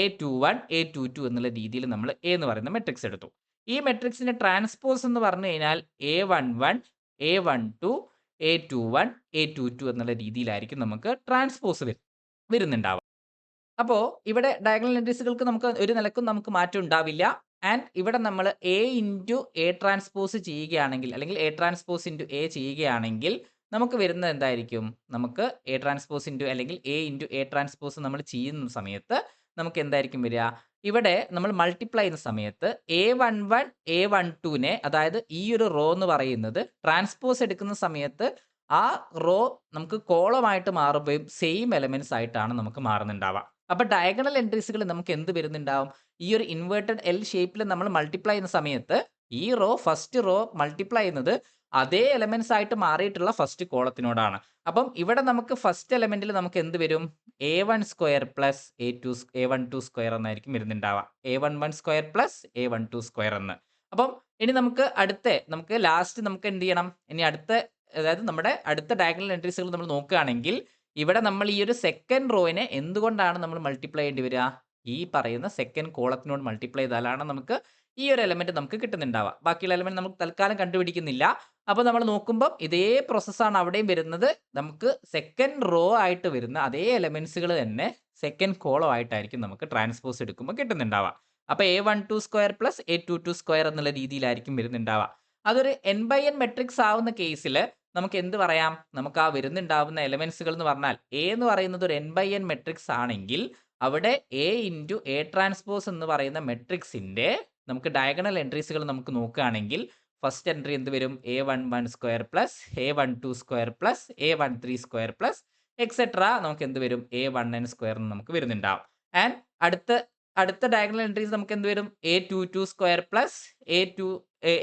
A two one A two two എന്നുള്ള രീതിയിൽ നമ്മൾ എ എന്ന് പറയുന്ന മെട്രിക്സ് എടുത്തു. ഈ മെട്രിക്സിന്റെ ട്രാൻസ്പോസ് എന്ന് പറഞ്ഞു കഴിഞ്ഞാൽ A one one A one two A two one A two two എന്നുള്ള രീതിയിലായിരിക്കും നമുക്ക് ട്രാൻസ്പോസ് വരുന്നുണ്ടാവുക. അപ്പോൾ ഇവിടെ ഡയഗണൽ എൻട്രീസുകൾക്ക് നമുക്ക് ഒരു നിലക്കും നമുക്ക് മാറ്റം ഉണ്ടാവില്ല. ആൻഡ് ഇവിടെ നമ്മൾ എ ഇന്റു എ ട്രാൻസ്പോസ് ചെയ്യുകയാണെങ്കിൽ അല്ലെങ്കിൽ എ ട്രാൻസ്പോസ് ഇന്റു എ ചെയ്യുകയാണെങ്കിൽ നമുക്ക് വരുന്നത് എന്തായിരിക്കും? നമുക്ക് എ ട്രാൻസ്പോസ് ഇന്റു അല്ലെങ്കിൽ എ ഇന്റു എ ട്രാൻസ്പോസ് നമ്മൾ ചെയ്യുന്ന സമയത്ത് നമുക്ക് എന്തായിരിക്കും വരിക? ഇവിടെ നമ്മൾ മൾട്ടിപ്ലൈ ചെയ്യുന്ന സമയത്ത് A one one A one ടുവിനെ അതായത് ഈ ഒരു റോ എന്ന് പറയുന്നത് ട്രാൻസ്പോസ് എടുക്കുന്ന സമയത്ത് ആ റോ നമുക്ക് കോളമായിട്ട് മാറുമ്പോഴും സെയിം എലമെന്റ്സ് ആയിട്ടാണ് നമുക്ക് മാറുന്നുണ്ടാവുക. അപ്പൊ ഡയഗണൽ എൻട്രീസുകൾ നമുക്ക് എന്ത് വരുന്നുണ്ടാവും? ഈ ഒരു ഇൻവേർട്ടഡ് എൽ ഷേപ്പിൽ നമ്മൾ മൾട്ടിപ്ലൈ ചെയ്യുന്ന സമയത്ത് ഈ റോ ഫസ്റ്റ് റോ മൾട്ടിപ്ലൈ ചെയ്യുന്നത് അതേ എലമെന്റ്സ് ആയിട്ട് മാറിയിട്ടുള്ള ഫസ്റ്റ് കോളത്തിനോടാണ് അപ്പം ഇവിടെ നമുക്ക് ഫസ്റ്റ് എലമെന്റിൽ നമുക്ക് എന്ത് വരും? A one square plus A two A one two square എന്നായിരിക്കും വരുന്നുണ്ടാവുക A one one square plus A one two square എന്ന്. അപ്പം ഇനി നമുക്ക് അടുത്ത നമുക്ക് ലാസ്റ്റ് നമുക്ക് എന്ത് ചെയ്യണം? ഇനി അടുത്ത അതായത് നമ്മുടെ അടുത്ത ഡയഗണൽ എൻട്രീസുകൾ നമ്മൾ നോക്കുകയാണെങ്കിൽ ഇവിടെ നമ്മൾ ഈ ഒരു സെക്കൻഡ് റോയിനെ എന്തുകൊണ്ടാണ് നമ്മൾ മൾട്ടിപ്ലൈ ചെയ്യേണ്ടി വരിക? ഈ പറയുന്ന സെക്കൻഡ് കോളത്തിനോട് മൾട്ടിപ്ലൈ ചെയ്താലാണ് നമുക്ക് ഈ ഒരു എലമെന്റ് നമുക്ക് കിട്ടുന്നുണ്ടാവുക ബാക്കിയുള്ള എലമെന്റ് നമുക്ക് തൽക്കാലം കണ്ടുപിടിക്കുന്നില്ല. അപ്പോൾ നമ്മൾ നോക്കുമ്പോൾ ഇതേ പ്രോസസ്സാണ് അവിടെയും വരുന്നത്. നമുക്ക് സെക്കൻഡ് റോ ആയിട്ട് വരുന്ന അതേ എലമെന്റ്സുകൾ തന്നെ സെക്കൻഡ് കോളം ആയിട്ടായിരിക്കും നമുക്ക് ട്രാൻസ്പോസ് എടുക്കുമ്പോൾ കിട്ടുന്നുണ്ടാവുക അപ്പോൾ A one two square plus A two two square എന്നുള്ള രീതിയിലായിരിക്കും വരുന്നുണ്ടാവുക അതൊരു എൻ ബൈ എൻ മെട്രിക്സ് ആവുന്ന കേസിൽ നമുക്ക് എന്ത് പറയാം? നമുക്ക് ആ വരുന്നുണ്ടാവുന്ന എലമെന്റ്സുകൾ എന്ന് പറഞ്ഞാൽ എ എന്ന് പറയുന്നത് ഒരു എൻ ബൈ എൻ മെട്രിക്സ് ആണെങ്കിൽ അവിടെ എ ഇന്റു എ ട്രാൻസ്പോസ് എന്ന് പറയുന്ന മെട്രിക്സിന്റെ നമുക്ക് ഡയഗണൽ എൻട്രീസുകൾ നമുക്ക് നോക്കുകയാണെങ്കിൽ ഫസ്റ്റ് എൻട്രി എന്ത് വരും? A one one square plus A one two square plus A one three square plus et cetera നമുക്ക് എന്ത് വരും? എ വൺ എൻ സ്ക്വയർ എന്ന് നമുക്ക് വരുന്നുണ്ടാവും. ആൻഡ് അടുത്ത അടുത്ത ഡയഗണൽ എൻട്രീസ് നമുക്ക് എന്ത് വരും? A two two square plus A two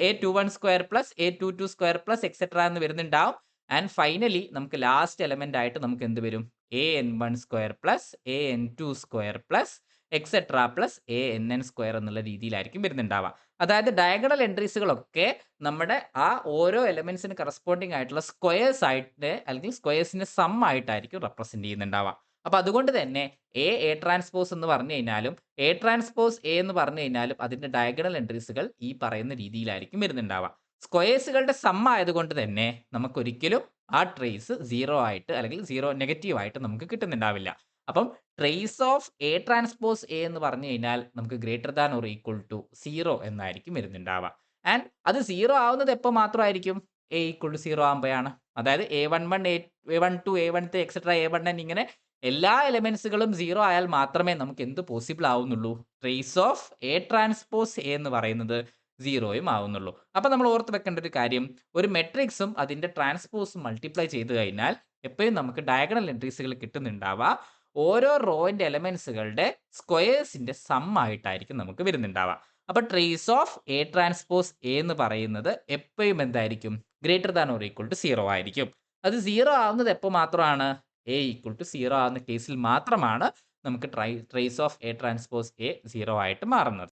A two one square plus A two two square plus et cetera എന്ന് വരുന്നുണ്ടാവും. ആൻഡ് ഫൈനലി നമുക്ക് ലാസ്റ്റ് എലമെന്റ് ആയിട്ട് നമുക്ക് എന്ത് വരും? A N one square plus A N two square plus et cetera plus A N N square എന്നുള്ള രീതിയിലായിരിക്കും വരുന്നുണ്ടാവുക. അതായത് ഡയഗണൽ എൻട്രീസുകളൊക്കെ നമ്മുടെ ആ ഓരോ എലമെന്റ്സിന് കറസ്പോണ്ടിങ് ആയിട്ടുള്ള സ്ക്വയേഴ്സ് ആയിട്ട് അല്ലെങ്കിൽ സ്ക്വയേഴ്സിന്റെ സം ആയിട്ടായിരിക്കും റെപ്രസെന്റ് ചെയ്യുന്നുണ്ടാവുക. അപ്പൊ അതുകൊണ്ട് തന്നെ എ എ ട്രാൻസ്പോസ് എന്ന് പറഞ്ഞു കഴിഞ്ഞാലും എ ട്രാൻസ്പോസ് എ എന്ന് പറഞ്ഞു കഴിഞ്ഞാലും അതിന്റെ ഡയഗണൽ എൻട്രീസുകൾ ഈ പറയുന്ന രീതിയിലായിരിക്കും വരുന്നുണ്ടാവുക. സ്ക്വയേഴ്സുകളുടെ സം ആയതുകൊണ്ട് തന്നെ നമുക്കൊരിക്കലും ആ ട്രേസ് സീറോ ആയിട്ട് അല്ലെങ്കിൽ സീറോ നെഗറ്റീവ് ആയിട്ട് നമുക്ക് കിട്ടുന്നുണ്ടാവില്ല. അപ്പം trace of A transpose A എന്ന് പറഞ്ഞു കഴിഞ്ഞാൽ നമുക്ക് greater than or equal to zero എന്നായിരിക്കും വരുന്നുണ്ടാവുക. ആൻഡ് അത് സീറോ ആവുന്നത് എപ്പോൾ മാത്രമായിരിക്കും? എ ഈക്വൾ ടു സീറോ ആകുമ്പോഴാണ് അതായത് A one one A one two A one three etcetera A one N ഇങ്ങനെ എല്ലാ എലമെൻസുകളും സീറോ ആയാൽ മാത്രമേ നമുക്ക് എന്ത് possible ആവുന്നുള്ളൂ? Trace of A transpose A എന്ന് പറയുന്നത് സീറോയും ആവുന്നുള്ളൂ. അപ്പം നമ്മൾ ഓർത്ത് വെക്കേണ്ട ഒരു കാര്യം ഒരു മെട്രിക്സും അതിന്റെ ട്രാൻസ്പോസും മൾട്ടിപ്ലൈ ചെയ്ത് കഴിഞ്ഞാൽ എപ്പോഴും നമുക്ക് ഡയഗണൽ എൻട്രീസുകൾ കിട്ടുന്നുണ്ടാവുക. ഓരോ റോയിന്റെ എലമെൻസുകളുടെ സ്ക്വയേഴ്സിന്റെ സം ആയിട്ടായിരിക്കും നമുക്ക് വരുന്നുണ്ടാവുക. അപ്പോൾ trace of A transpose A എന്ന് പറയുന്നത് എപ്പോഴും എന്തായിരിക്കും? Greater than or equal to zero ആയിരിക്കും. അത് സീറോ ആവുന്നത് എപ്പോൾ മാത്രമാണ്? എ ഈക്വൽ ടു സീറോ ആവുന്ന കേസിൽ മാത്രമാണ് നമുക്ക് try trace of A transpose A zero ആയിട്ട് മാറുന്നത്.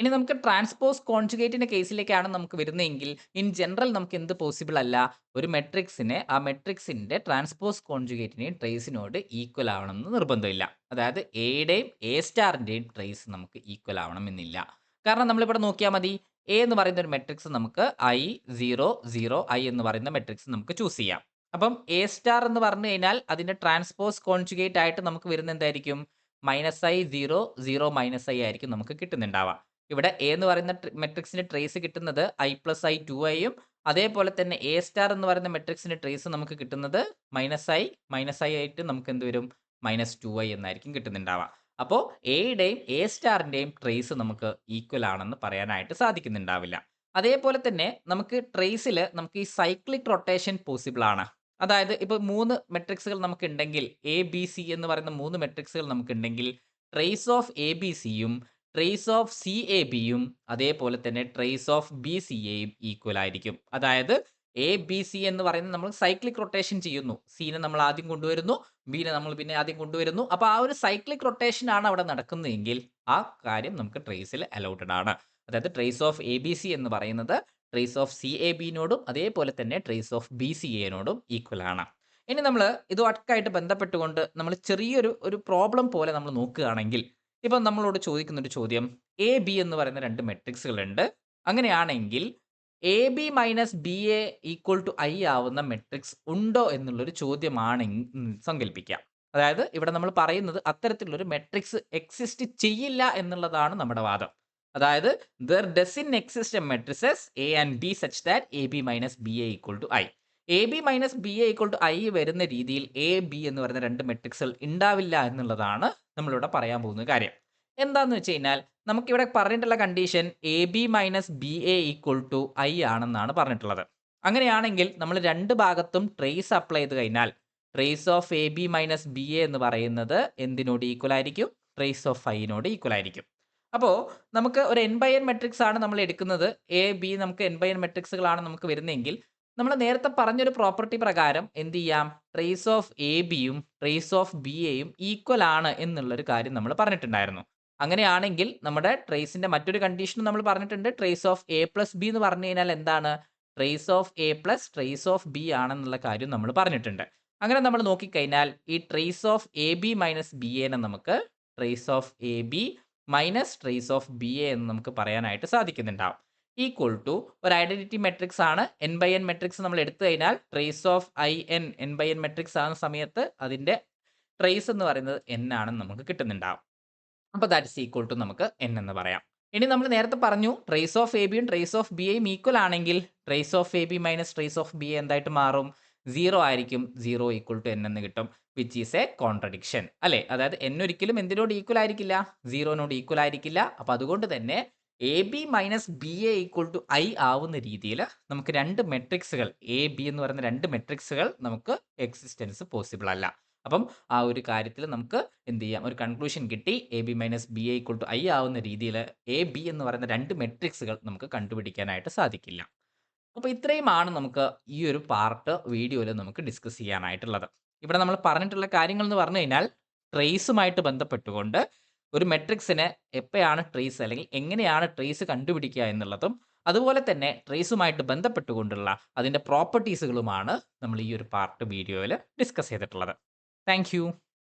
ഇനി നമുക്ക് ട്രാൻസ്പോസ് കോൺജുഗേറ്റിന്റെ കേസിലേക്കാണ് നമുക്ക് വരുന്നതെങ്കിൽ ഇൻ ജനറൽ നമുക്ക് എന്ത് പോസിബിൾ അല്ല? ഒരു മെട്രിക്സിനെ ആ മെട്രിക്സിന്റെ ട്രാൻസ്പോസ് കോൺജുഗേറ്റിനെയും ട്രേസിനോട് ഈക്വൽ ആവണം എന്ന് നിർബന്ധമില്ല. അതായത് എയുടെയും എ സ്റ്റാറിന്റെയും ട്രേസ് നമുക്ക് ഈക്വൽ ആവണം എന്നില്ല കാരണം നമ്മളിവിടെ നോക്കിയാൽ മതി. എ എന്ന് പറയുന്ന ഒരു മെട്രിക്സ് നമുക്ക് ഐ സീറോ സീറോ ഐ എന്ന് പറയുന്ന മെട്രിക്സ് നമുക്ക് ചൂസ് ചെയ്യാം. അപ്പം എ സ്റ്റാർ എന്ന് പറഞ്ഞു കഴിഞ്ഞാൽ അതിന്റെ ട്രാൻസ്പോസ് കോൺജുഗേറ്റ് ആയിട്ട് നമുക്ക് വരുന്ന എന്തായിരിക്കും? Minus I zero zero minus I ആയിരിക്കും നമുക്ക് കിട്ടുന്നുണ്ടാവുക. ഇവിടെ എ എന്ന് പറയുന്ന മെട്രിക്സിന്റെ ട്രേസ് കിട്ടുന്നത് ഐ പ്ലസ് ഐ ടു ഐയും അതേപോലെ തന്നെ എ സ്റ്റാർ എന്ന് പറയുന്ന മെട്രിക്സിന്റെ ട്രേസ് നമുക്ക് കിട്ടുന്നത് മൈനസ് ഐ മൈനസ് ഐ ആയിട്ട് നമുക്ക് എന്ത് വരും? മൈനസ് ടു ഐ എന്നായിരിക്കും കിട്ടുന്നുണ്ടാവുക. അപ്പോൾ എയുടെയും എ സ്റ്റാറിന്റെയും ട്രേസ് നമുക്ക് ഈക്വൽ ആണെന്ന് പറയാനായിട്ട് സാധിക്കുന്നുണ്ടാവില്ല. അതേപോലെ തന്നെ നമുക്ക് ട്രേസിൽ നമുക്ക് ഈ സൈക്ലിക് റൊട്ടേഷൻ പോസിബിൾ ആണ്. അതായത് ഇപ്പോൾ മൂന്ന് മെട്രിക്സുകൾ നമുക്ക് ഉണ്ടെങ്കിൽ എ ബി സി എന്ന് പറയുന്ന മൂന്ന് മെട്രിക്സുകൾ നമുക്ക് ഉണ്ടെങ്കിൽ ട്രേസ് ഓഫ് എ ബി സിയും ട്രേസ് ഓഫ് സി എ ബിയും അതേപോലെ തന്നെ ട്രേസ് ഓഫ് ബി സി എയും ഈക്വൽ ആയിരിക്കും. അതായത് എ ബി സി എന്ന് പറയുന്നത് നമ്മൾ സൈക്ലിക് റൊട്ടേഷൻ ചെയ്യുന്നു. സീനെ നമ്മൾ ആദ്യം കൊണ്ടുവരുന്നു ബിനെ നമ്മൾ പിന്നെ ആദ്യം കൊണ്ടുവരുന്നു. അപ്പോൾ ആ ഒരു സൈക്ലിക് റൊട്ടേഷൻ ആണ് അവിടെ നടക്കുന്നതെങ്കിൽ ആ കാര്യം നമുക്ക് ട്രേസിൽ അലൗഡഡ് ആണ്. അതായത് trace of A B C എന്ന് പറയുന്നത് ട്രേസ് ഓഫ് സി എ ബിനോടും അതേപോലെ തന്നെ ട്രേസ് ഓഫ് ബി സി എനോടും ഈക്വൽ ആണ്. ഇനി നമ്മൾ ഇതുമായിട്ട് ബന്ധപ്പെട്ടുകൊണ്ട് നമ്മൾ ചെറിയൊരു ഒരു പ്രോബ്ലം പോലെ നമ്മൾ നോക്കുകയാണെങ്കിൽ ഇപ്പം നമ്മളോട് ചോദിക്കുന്ന ഒരു ചോദ്യം. എ ബി എന്ന് പറയുന്ന രണ്ട് മെട്രിക്സുകൾ ഉണ്ട് അങ്ങനെയാണെങ്കിൽ A B minus B A equal to I ആവുന്ന മെട്രിക്സ് ഉണ്ടോ എന്നുള്ളൊരു ചോദ്യമാണെങ്കിൽ സങ്കല്പിക്കാം അതായത് ഇവിടെ നമ്മൾ പറയുന്നത് അത്തരത്തിലുള്ളൊരു മെട്രിക്സ് എക്സിസ്റ്റ് ചെയ്യില്ല എന്നുള്ളതാണ് നമ്മുടെ വാദം. അതായത് there in exist A matrices A and B such that A B minus B A equal to I A B minus B A equal to I വരുന്ന രീതിയിൽ എ ബി എന്ന് പറയുന്ന രണ്ട് മെട്രിക്സുകൾ ഉണ്ടാവില്ല എന്നുള്ളതാണ് നമ്മളിവിടെ പറയാൻ പോകുന്ന കാര്യം. എന്താന്ന് വെച്ച് കഴിഞ്ഞാൽ നമുക്കിവിടെ പറഞ്ഞിട്ടുള്ള condition A B minus B A equal to I ആണെന്നാണ് പറഞ്ഞിട്ടുള്ളത്. അങ്ങനെയാണെങ്കിൽ നമ്മൾ രണ്ട് ഭാഗത്തും ട്രേസ് അപ്ലൈ ചെയ്ത് കഴിഞ്ഞാൽ trace of A B minus B A എന്ന് പറയുന്നത് എന്തിനോട് ഈക്വൽ ആയിരിക്കും? ട്രേസ് ഓഫ് ഐനോട് ഈക്വൽ ആയിരിക്കും. അപ്പോൾ നമുക്ക് ഒരു എൻ ബൈ എൻ മെട്രിക്സ് ആണ് നമ്മൾ എടുക്കുന്നത്. എ ബി നമുക്ക് എൻ ബൈ എൻ മെട്രിക്സുകളാണ് നമുക്ക് വരുന്നതെങ്കിൽ നമ്മൾ നേരത്തെ പറഞ്ഞൊരു പ്രോപ്പർട്ടി പ്രകാരം എന്ത് ചെയ്യാം? ട്രേസ് ഓഫ് എ ബിയും ട്രേസ് ഓഫ് ബി എയും ഈക്വൽ ആണ് എന്നുള്ളൊരു കാര്യം നമ്മൾ പറഞ്ഞിട്ടുണ്ടായിരുന്നു. അങ്ങനെയാണെങ്കിൽ നമ്മുടെ ട്രേസിന്റെ മറ്റൊരു കണ്ടീഷൻ നമ്മൾ പറഞ്ഞിട്ടുണ്ട്. Trace of A plus B എന്ന് പറഞ്ഞു കഴിഞ്ഞാൽ എന്താണ്? Trace of A plus trace of B ആണെന്നുള്ള കാര്യം നമ്മൾ പറഞ്ഞിട്ടുണ്ട്. അങ്ങനെ നമ്മൾ നോക്കിക്കഴിഞ്ഞാൽ ഈ trace of A B minus B എനെ നമുക്ക് trace of A B minus trace of B A എന്ന് നമുക്ക് പറയാനായിട്ട് സാധിക്കുന്നുണ്ടാവും. ഈക്വൽ ടു ഒരു ഐഡന്റിറ്റി മെട്രിക്സ് ആണ്. എൻ ബൈ എൻ മെട്രിക്സ് നമ്മൾ എടുത്തു കഴിഞ്ഞാൽ trace of I N N by N matrix ആകുന്ന സമയത്ത് അതിന്റെ ട്രേസ് എന്ന് പറയുന്നത് എൻ ആണെന്ന് നമുക്ക് കിട്ടുന്നുണ്ടാവും. അപ്പോൾ ദാറ്റ് ഇസ് ഈക്വൽ ടു നമുക്ക് എൻ എന്ന് പറയാം. ഇനി നമ്മൾ നേരത്തെ പറഞ്ഞു ട്രേസ് ഓഫ് എ ബിയും ട്രേസ് ഓഫ് ബി എയും ഈക്വൽ ആണെങ്കിൽ trace of A B minus trace of B എന്തായിട്ട് മാറും? സീറോ ആയിരിക്കും. സീറോ ഈക്വൽ ടു എൻ എന്ന് കിട്ടും വിച്ച് ഈസ് എ കോൺട്രഡിക്ഷൻ അല്ലേ? അതായത് എൻ ഒരിക്കലും എന്തിനോട് ഈക്വൽ ആയിരിക്കില്ല? സീറോനോട് ഈക്വൽ ആയിരിക്കില്ല. അപ്പം അതുകൊണ്ട് തന്നെ A B minus B A equal to I ആവുന്ന രീതിയിൽ നമുക്ക് രണ്ട് മെട്രിക്സുകൾ എ ബി എന്ന് പറയുന്ന രണ്ട് മെട്രിക്സുകൾ നമുക്ക് എക്സിസ്റ്റൻസ് പോസിബിൾ അല്ല. അപ്പം ആ ഒരു കാര്യത്തിൽ നമുക്ക് എന്ത് ചെയ്യാം? ഒരു കൺക്ലൂഷൻ കിട്ടി. A B minus B A equal to I ആവുന്ന രീതിയിൽ എ ബി എന്ന് പറയുന്ന രണ്ട് മെട്രിക്സുകൾ നമുക്ക് കണ്ടുപിടിക്കാനായിട്ട് സാധിക്കില്ല. അപ്പോൾ ഇത്രയുമാണ് നമുക്ക് ഈ ഒരു പാർട്ട് വീഡിയോയിൽ നമുക്ക് ഡിസ്കസ് ചെയ്യാനായിട്ടുള്ളത്. ഇവിടെ നമ്മൾ പറഞ്ഞിട്ടുള്ള കാര്യങ്ങൾ എന്ന് പറഞ്ഞു കഴിഞ്ഞാൽ ട്രേസുമായിട്ട് ബന്ധപ്പെട്ടുകൊണ്ട് ഒരു മെട്രിക്സിന് എപ്പോഴാണ് ട്രേസ് അല്ലെങ്കിൽ എങ്ങനെയാണ് ട്രേസ് കണ്ടുപിടിക്കുക എന്നുള്ളതും അതുപോലെ തന്നെ ട്രേസുമായിട്ട് ബന്ധപ്പെട്ടുകൊണ്ടുള്ള അതിന്റെ പ്രോപ്പർട്ടീസുകളുമാണ് നമ്മൾ ഈ ഒരു പാർട്ട് വീഡിയോയിൽ ഡിസ്കസ് ചെയ്തിട്ടുള്ളത്. താങ്ക്